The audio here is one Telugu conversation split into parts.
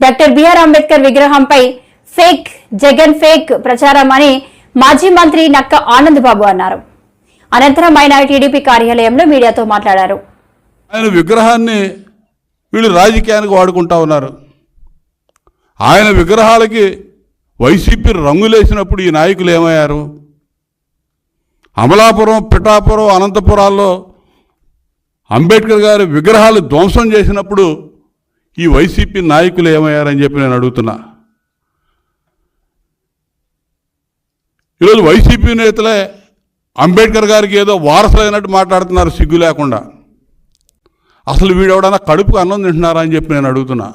డాక్టర్ బిఆర్ అంబేద్కర్ విగ్రహంపై ఫేక్ జగన్ ఫేక్ ప్రచారం అని మాజీ మంత్రి నక్క ఆనంద్ బాబు అన్నారు. అనంతరం ఆయన టీడీపీ కార్యాలయంలో మీడియాతో మాట్లాడారు. ఆయన విగ్రహాన్ని వీళ్ళు రాజకీయానికి వాడుకుంటా ఉన్నారు. ఆయన విగ్రహాలకి వైసీపీ రంగులేసినప్పుడు ఈ నాయకులు ఏమయ్యారు? అమలాపురం పిఠాపురం అనంతపురాల్లో అంబేద్కర్ గారి విగ్రహాలు ధ్వంసం చేసినప్పుడు ఈ వైసీపీ నాయకులు ఏమయ్యారని చెప్పి నేను అడుగుతున్నా. ఈరోజు వైసీపీ నేతలే అంబేద్కర్ గారికి ఏదో వారసులైనట్టు మాట్లాడుతున్నారు సిగ్గు లేకుండా. అసలు వీడెవడన్నా కడుపుకు అన్నం తింటున్నారా అని చెప్పి నేను అడుగుతున్నా.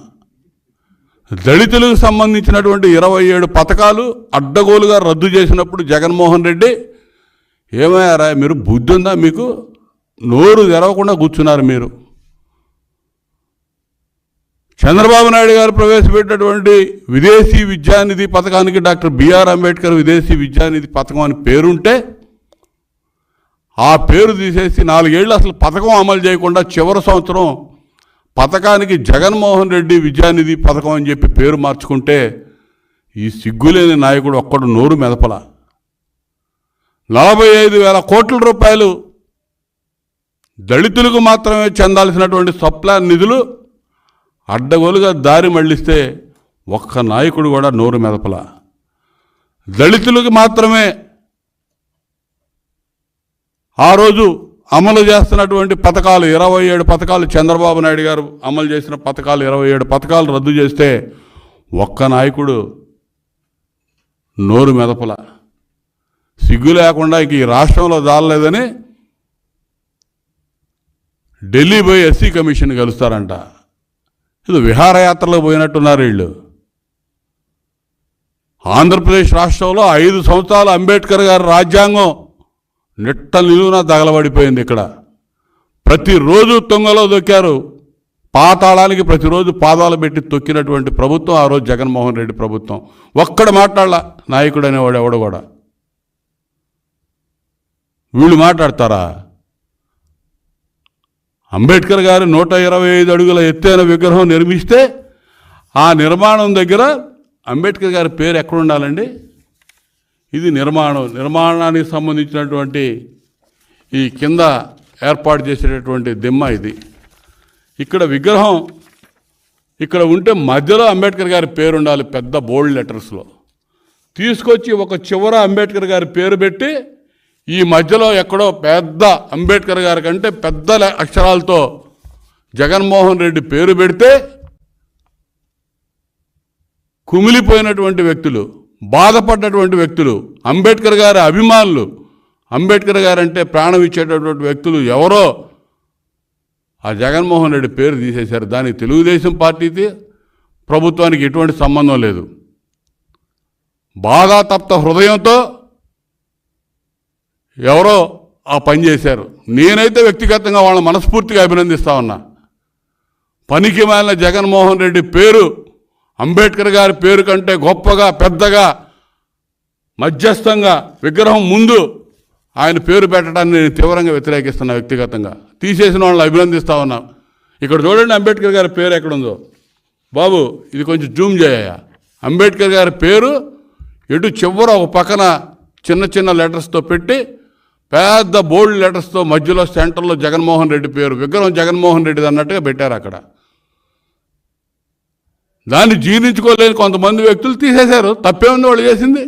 దళితులకు సంబంధించినటువంటి ఇరవై ఏడు పథకాలు అడ్డగోలుగా రద్దు చేసినప్పుడు జగన్మోహన్ రెడ్డి ఏమయ్యారా? మీరు బుద్ధి ఉందా మీకు? నోరు తెరవకుండా కూర్చున్నారు మీరు. చంద్రబాబు నాయుడు గారు ప్రవేశపెట్టినటువంటి విదేశీ విద్యానిధి పథకానికి డాక్టర్ బిఆర్ అంబేద్కర్ విదేశీ విద్యానిధి పథకం అని పేరుంటే ఆ పేరు తీసేసి నాలుగేళ్ళు అసలు పథకం అమలు చేయకుండా చివరి సంవత్సరం పథకానికి జగన్మోహన్ రెడ్డి విద్యానిధి పథకం అని చెప్పి పేరు మార్చుకుంటే ఈ సిగ్గులేని నాయకుడు ఒక్కడు నోరు మెదపల. నలభై ఐదు వేల కోట్ల రూపాయలు దళితులకు మాత్రమే చెందాల్సినటువంటి సప్లాన్ నిధులు అడ్డగోలుగా దారి మళ్ళిస్తే ఒక్క నాయకుడు కూడా నోరు మెదపల. దళితులకు మాత్రమే ఆ రోజు అమలు చేస్తున్నటువంటి పథకాలు ఇరవై ఏడు పథకాలు చంద్రబాబు నాయుడు గారు అమలు చేసిన పథకాలు ఇరవై ఏడు పథకాలు రద్దు చేస్తే ఒక్క నాయకుడు నోరు మెదపల. సిగ్గు లేకుండా ఇంక ఈ రాష్ట్రంలో దాలలేదని ఢిల్లీ పోయి ఎస్సీ కమిషన్ కలుస్తారంట ఇది విహారయాత్రలో పోయినట్టున్నారు వీళ్ళు. ఆంధ్రప్రదేశ్ రాష్ట్రంలో ఐదు సంవత్సరాలు అంబేద్కర్ గారి రాజ్యాంగం నిట్ట నిలువున తగలబడిపోయింది ఇక్కడ. ప్రతిరోజు తొంగలో దొక్కారు. పాతాళానికి ప్రతిరోజు పాదాలు పెట్టి తొక్కినటువంటి ప్రభుత్వం ఆ రోజు జగన్మోహన్ రెడ్డి ప్రభుత్వం. ఒక్కడ మాట్లాడాల నాయకుడు అనేవాడు ఎవడు కూడా. వీళ్ళు మాట్లాడతారా? అంబేద్కర్ గారి నూట ఇరవై ఐదు అడుగుల ఎత్తైన విగ్రహం నిర్మిస్తే ఆ నిర్మాణం దగ్గర అంబేద్కర్ గారి పేరు ఎక్కడ ఉండాలండి? ఇది నిర్మాణం. నిర్మాణానికి సంబంధించినటువంటి ఈ కింద ఏర్పాటు చేసేటటువంటి దిమ్మ ఇది. ఇక్కడ విగ్రహం ఇక్కడ ఉంటే మధ్యలో అంబేద్కర్ గారి పేరు ఉండాలి పెద్ద బోల్డ్ లెటర్స్లో. తీసుకొచ్చి ఒక చివర అంబేద్కర్ గారి పేరు పెట్టి ఈ మధ్యలో ఎక్కడో పెద్ద అంబేద్కర్ గారి కంటే పెద్ద అక్షరాలతో జగన్మోహన్ రెడ్డి పేరు పెడితే కుమిలిపోయినటువంటి వ్యక్తులు బాధపడ్డటువంటి వ్యక్తులు అంబేద్కర్ గారి అభిమానులు అంబేద్కర్ గారంటే ప్రాణం ఇచ్చేటటువంటి వ్యక్తులు ఎవరో ఆ జగన్మోహన్ రెడ్డి పేరు తీసేశారు. దానికి తెలుగుదేశం పార్టీకి ప్రభుత్వానికి ఎటువంటి సంబంధం లేదు. బాధాతప్త హృదయంతో ఎవరో ఆ పని చేశారు. నేనైతే వ్యక్తిగతంగా వాళ్ళని మనస్ఫూర్తిగా అభినందిస్తా ఉన్నా. పనికి మాలిన జగన్మోహన్ రెడ్డి పేరు అంబేద్కర్ గారి పేరు కంటే గొప్పగా పెద్దగా మధ్యస్థంగా విగ్రహం ముందు ఆయన పేరు పెట్టడాన్ని నేను తీవ్రంగా వ్యతిరేకిస్తున్నా వ్యక్తిగతంగా. తీసేసిన వాళ్ళని అభినందిస్తా ఉన్నా. ఇక్కడ చూడండి అంబేద్కర్ గారి పేరు ఎక్కడుందో. బాబు ఇది కొంచెం జూమ్ చేయ అంబేద్కర్ గారి పేరు ఎటు చివర ఒక పక్కన చిన్న చిన్న లెటర్స్తో పెట్టి పెద్ద బోల్డ్ లెటర్స్తో మధ్యలో సెంటర్లో జగన్మోహన్ రెడ్డి పేరు. విగ్రహం జగన్మోహన్ రెడ్డిది అన్నట్టుగా పెట్టారు అక్కడ. దాన్ని జీర్ణించుకోలేని కొంతమంది వ్యక్తులు తీసేశారు. తప్పేముంది వాళ్ళు చేసింది?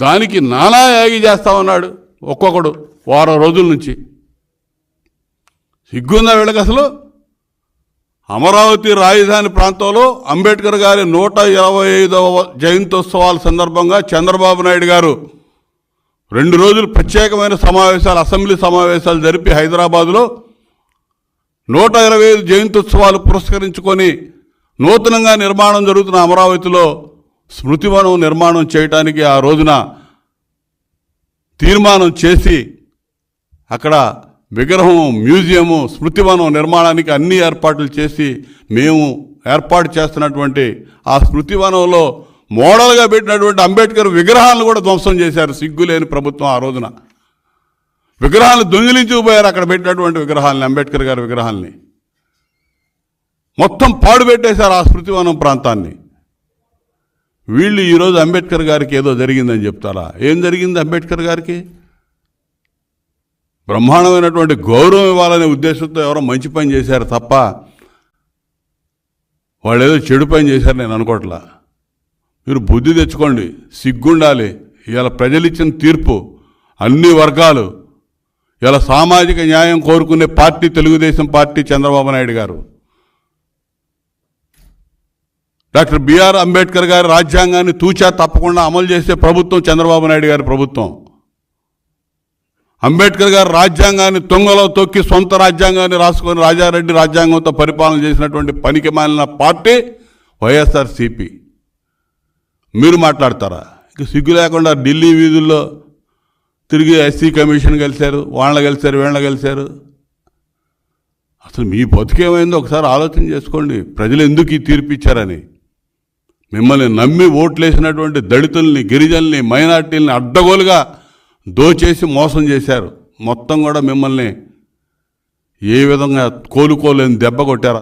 దానికి నానా యాగి చేస్తా ఉన్నాడు ఒక్కొక్కడు వారం రోజుల నుంచి. సిగ్గుందా వీళ్ళకి అసలు? అమరావతి రాజధాని ప్రాంతంలో అంబేద్కర్ గారి నూట ఇరవై ఐదవ జయంత్యోత్సవాల సందర్భంగా చంద్రబాబు నాయుడు గారు రెండు రోజులు ప్రత్యేకమైన సమావేశాలు అసెంబ్లీ సమావేశాలు జరిపి హైదరాబాదులో నూట ఇరవై ఐదు జయంత్యుత్సవాలు పురస్కరించుకొని నూతనంగా నిర్మాణం జరుగుతున్న అమరావతిలో స్మృతివనం నిర్మాణం చేయటానికి ఆ రోజున తీర్మానం చేసి అక్కడ విగ్రహం మ్యూజియము స్మృతివనం నిర్మాణానికి అన్ని ఏర్పాట్లు చేసి మేము ఏర్పాటు చేస్తున్నటువంటి ఆ స్మృతివనంలో మోడల్గా పెట్టినటువంటి అంబేద్కర్ విగ్రహాలను కూడా ధ్వంసం చేశారు. సిగ్గులేని ప్రభుత్వం ఆ రోజున. విగ్రహాలను దొంగిలించుకుపోయారు అక్కడ పెట్టినటువంటి విగ్రహాలని అంబేద్కర్ గారి విగ్రహాలని. మొత్తం పాడు పెట్టేశారు ఆ స్మృతివనం ప్రాంతాన్ని. వీళ్ళు ఈరోజు అంబేద్కర్ గారికి ఏదో జరిగిందని చెప్తారా? ఏం జరిగింది అంబేద్కర్ గారికి? బ్రహ్మాండమైనటువంటి గౌరవం ఇవ్వాలనే ఉద్దేశంతో ఎవరో మంచి పని చేశారు తప్ప వాళ్ళు ఏదో చెడు పని చేశారు నేను అనుకోవట్లా. మీరు బుద్ధి తెచ్చుకోండి సిగ్గుండాలి. ఇలా ప్రజలు ఇచ్చిన తీర్పు అన్ని వర్గాలు. ఇలా సామాజిక న్యాయం కోరుకునే పార్టీ తెలుగుదేశం పార్టీ చంద్రబాబు నాయుడు గారు. డాక్టర్ బిఆర్ అంబేద్కర్ గారి రాజ్యాంగాన్ని తూచా తప్పకుండా అమలు చేసే ప్రభుత్వం చంద్రబాబు నాయుడు గారి ప్రభుత్వం. అంబేద్కర్ గారు రాజ్యాంగాన్ని తుంగలో తొక్కి సొంత రాజ్యాంగాన్ని రాసుకొని రాజారెడ్డి రాజ్యాంగంతో పరిపాలన చేసినటువంటి పనికి మాలిన పార్టీ వైఎస్ఆర్సిపి. మీరు మాట్లాడతారా? ఇక సిగ్గు లేకుండా ఢిల్లీ వీధుల్లో తిరిగి ఎస్సీ కమిషన్ కలిశారు వాళ్ళ కలిశారు వీళ్ళ కలిశారు అసలు మీ బతుకేమైందో ఒకసారి ఆలోచన చేసుకోండి. ప్రజలు ఎందుకు ఈ తీర్పు ఇచ్చారని? మిమ్మల్ని నమ్మి ఓట్లేసినటువంటి దళితుల్ని గిరిజనుల్ని మైనార్టీల్ని అడ్డగోలుగా దోచేసి మోసం చేశారు. మొత్తం కూడా మిమ్మల్ని ఏ విధంగా కోలుకోలేని దెబ్బ కొట్టారు.